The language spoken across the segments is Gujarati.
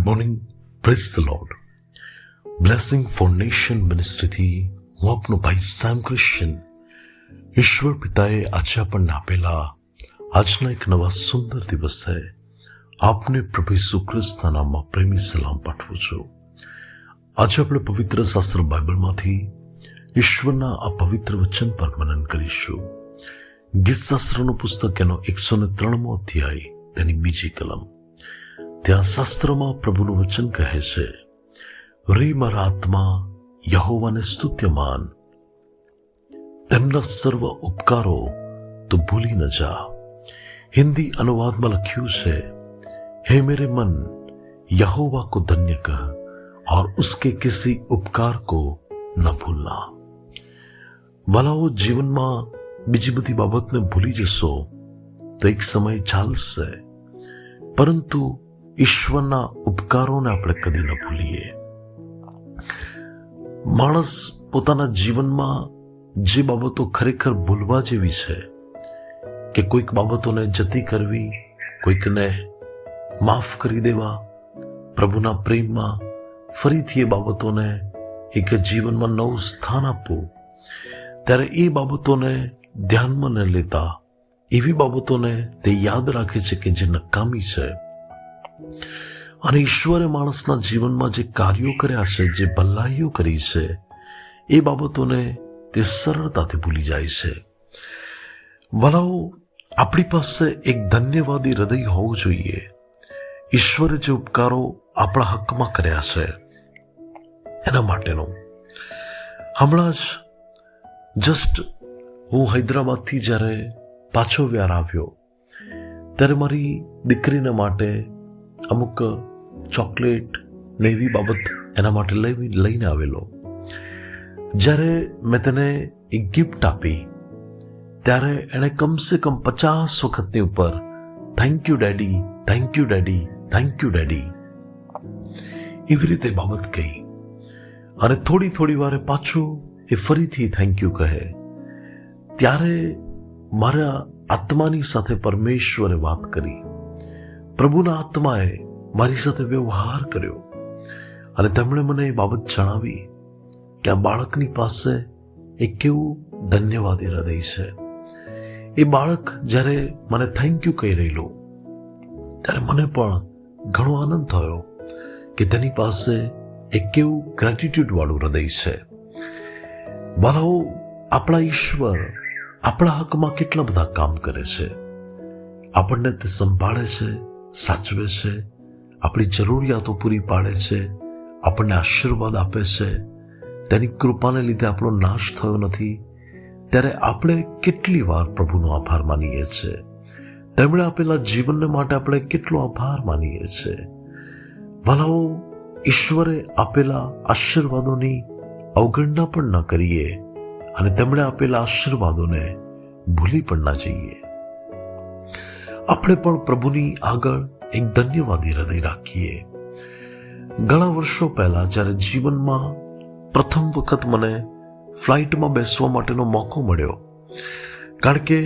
Good morning praise the lord blessing foundation મિનિસ્ટ્રીથી હું આપનો ભાઈ સામ ક્રિશ્ચન ઈશ્વર પિતાએ આજે આપણને આપેલા આજના એક નવા સુંદર દિવસે આપને પ્રભુ ઈસુ ખ્રિસ્તના નામમાં પ્રેમી સલામ પાઠવું છું. આજે આપણે પવિત્ર શાસ્ત્ર બાઇબલમાંથી ઈશ્વરના આ પવિત્ર વચન પર મનન કરીશું. ગીત શાસ્ત્રનું પુસ્તક એનો એકસો ને ત્રણમો અધ્યાય તેની બીજી કલમ. ત્યાં શાસ્ત્રમાં પ્રભુનું વચન કહે છે રે મારા આત્મા યહોવાને સ્તુત્યમાન તેમના સર્વ ઉપકારો તો ભૂલી ન જા હિન્દી અનુવાદમાં લખ્યું છે હે મેરે મન यहोवा को धन्य कह और उसके किसी उपकार को ન ભૂલના વાલાઓ જીવનમાં બીજી બધી બાબતને ભૂલી જશો તો એક સમય ચાલશે પરંતુ ઈશ્વરના ઉપકારોને આપણે કદી ન ભૂલીએ. માણસ પોતાના જીવનમાં જે બાબતો ખરેખર ભૂલવા જેવી છે કે કોઈક બાબતોને જતી કરવી, કોઈકને માફ કરી દેવા, પ્રભુના પ્રેમમાં ફરીથી એ બાબતોને એક જીવનમાં નવું સ્થાન આપવું, ત્યારે એ બાબતોને ધ્યાનમાં ન લેતા, એવી બાબતોને તે યાદ રાખે છે કે જે નકામી છે. અને ઈશ્વરે માણસના જીવનમાં જે કાર્યો કર્યા છે, જે ભલાઈઓ કરી છે, એ બાબતોને તે સરળતાથી ભૂલી જાય છે. વલાઓ, આપણી પાસે એક ધન્યવાદી હૃદય હોવું જોઈએ. ઈશ્વરે જે ઉપકારો આપણા હકમાં કર્યા છે, એના માટેનો. હમણાં જ જસ્ટ હું હૈદરાબાદથી જ્યારે પાછો વ્યાર આવ્યો, ત્યારે મારી દીકરીને માટે અમુક ચોકલેટ ને એવી બાબત એના માટે લઈ, લઈને આવેલો. જ્યારે મેં તેને એક ગિફ્ટ આપી, ત્યારે એણે કમસે કમ પચાસ વખતની ઉપર thank you daddy thank you daddy thank you daddy એવી રીતે બાબત કહી. અને થોડી થોડી વારે પાછું એ ફરીથી થેન્ક યુ કહે. ત્યારે મારા આત્માની સાથે પરમેશ્વરે વાત કરી. પ્રભુના આત્માએ મારી સાથે વ્યવહાર કર્યો અને તેમણે મને એ બાબત જણાવી કે આ બાળકની પાસે એક કેવું ધન્યવાદી હૃદય છે. એ બાળક જ્યારે મને થેન્ક યુ કહી રહેલું, ત્યારે મને પણ ઘણો આનંદ થયો કે તેની પાસે એક કેવું ગ્રેટિટ્યુડ વાળું હૃદય છે. વાલાઓ, આપણા ઈશ્વર આપણા હકમાં કેટલા બધા કામ કરે છે. આપણને તે સંભાળે છે સાચવે છે, આપણી જરૂરિયાતો પૂરી પાડે છે, આપણને આશીર્વાદ આપે છે. તેની કૃપાને લીધે આપણો નાશ થયો નથી. ત્યારે આપણે કેટલી વાર પ્રભુનો આભાર માનીએ છીએ તેમણે આપેલા જીવનને માટે આપણે કેટલો આભાર માનીએ છીએ વાલાઓ, ઈશ્વરે આપેલા આશીર્વાદોની અવગણના પણ ન કરીએ અને તેમણે આપેલા આશીર્વાદોને ભૂલી પણ ના જઈએ. આપણે પણ પ્રભુની આગળ એક ધન્યવાદી હૃદય રાખીએ. ઘણા વર્ષો પહેલા જ્યારે જીવનમાં પ્રથમ વખત મને ફ્લાઇટમાં બેસવા માટેનો મોકો મળ્યો, કારણ કે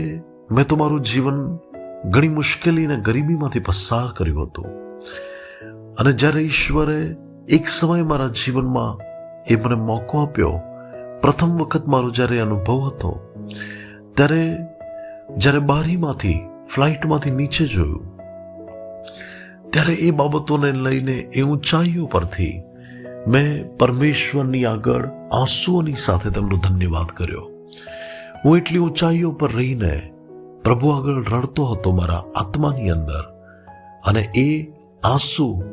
મેં તો મારું જીવન ઘણી મુશ્કેલી અને ગરીબીમાંથી પસાર કર્યું હતું. અને જ્યારે ઈશ્વરે એક સમય મારા જીવનમાં એ મને મોકો આપ્યો, પ્રથમ વખત મારો જ્યારે અનુભવ હતો, ત્યારે જ્યારે બારીમાંથી ફ્લાઇટમાંથી નીચે જોયું. ત્યારે એ બાબતોને લઈને એ ઊંચાઈઓ પરથી મેં પરમેશ્વરની આગળ આંસુઓની સાથે તેમનો ધન્યવાદ કર્યો. હું એટલી ઊંચાઈઓ પર રહીને પ્રભુ આગળ રડતો હતો મારા આત્માની અંદર અને એ આંસુ,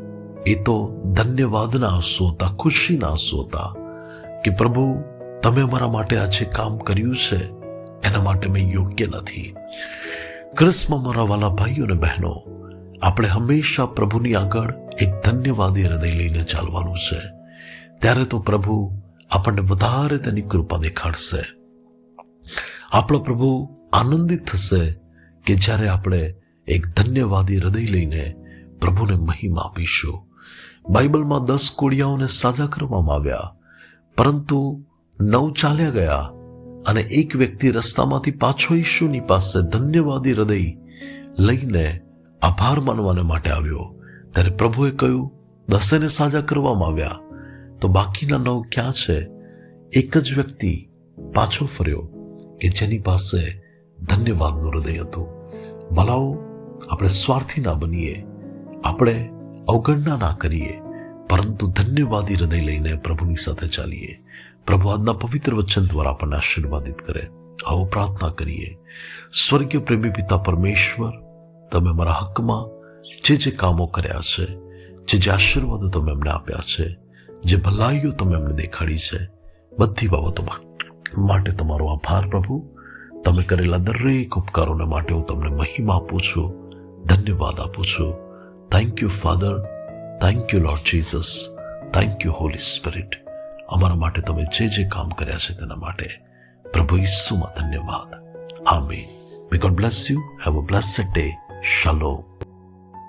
એ તો ધન્યવાદના આંસુ હતા, ખુશીના આંસુ હતા કે પ્રભુ, તમે અમારા માટે આ જે કામ કર્યું છે, એના માટે મેં યોગ્ય નથી. ક્રિસ્મા મારા વાલા ભાઈઓ અને બહેનો, આપણે હંમેશા પ્રભુની આગળ એક ધન્યવાદી હૃદય લઈને ચાલવાનું છે. ત્યારે તો પ્રભુ આપણને વધારે તેની કૃપા દેખાડશે. આપણો પ્રભુ આનંદિત થશે કે જ્યારે આપણે એક ધન્યવાદી હૃદય લઈને પ્રભુને મહિમા આપીશું. બાઇબલમાં દસ કોડિયાઓને સાજા કરવામાં આવ્યા, પરંતુ નવ ચાલ્યા ગયા અને એક વ્યક્તિ રસ્તામાંથી પાછો ઈશુની પાસે ધન્યવાદી હૃદય લઈને આભાર માનવાને માટે આવ્યો. ત્યારે પ્રભુએ કહ્યું, દસેને સાજા કરવામાં આવ્યા. તો બાકીના નવ ક્યાં છે? એક જ વ્યક્તિ પાછો ફર્યો કે જેની પાસે ધન્યવાદનું હૃદય હતું. ભલાઓ, આપણે સ્વાર્થી ના બનીએ. આપણે અવગણના ના કરીએ. પરંતુ ધન્યવાદી હૃદય લઈને પ્રભુની સાથે ચાલીએ. પ્રભુ આજના પવિત્ર વચન દ્વારા આપણને આશીર્વાદિત કરે, આવો પ્રાર્થના કરીએ. સ્વર્ગીય પ્રેમી પિતા પરમેશ્વર, તમે મારા હકમાં જે જે કામો કર્યા છે, જે જે આશીર્વાદો તમે અમને આપ્યા છે, જે ભલાઈઓ તમે અમને દેખાડી છે, બધી બાબતોમાં માટે તમારો આભાર પ્રભુ. તમે કરેલા દરેક ઉપકારોને માટે હું તમને મહિમા આપું છું, ધન્યવાદ આપું છું. Thank you father thank you lord Jesus thank you holy spirit અમારા માટે તમે જે જે કામ કર્યા છે તેના માટે પ્રભુ ઈસુમાં ધન્યવાદ. આમીન. May God bless you have a blessed day શાલોમ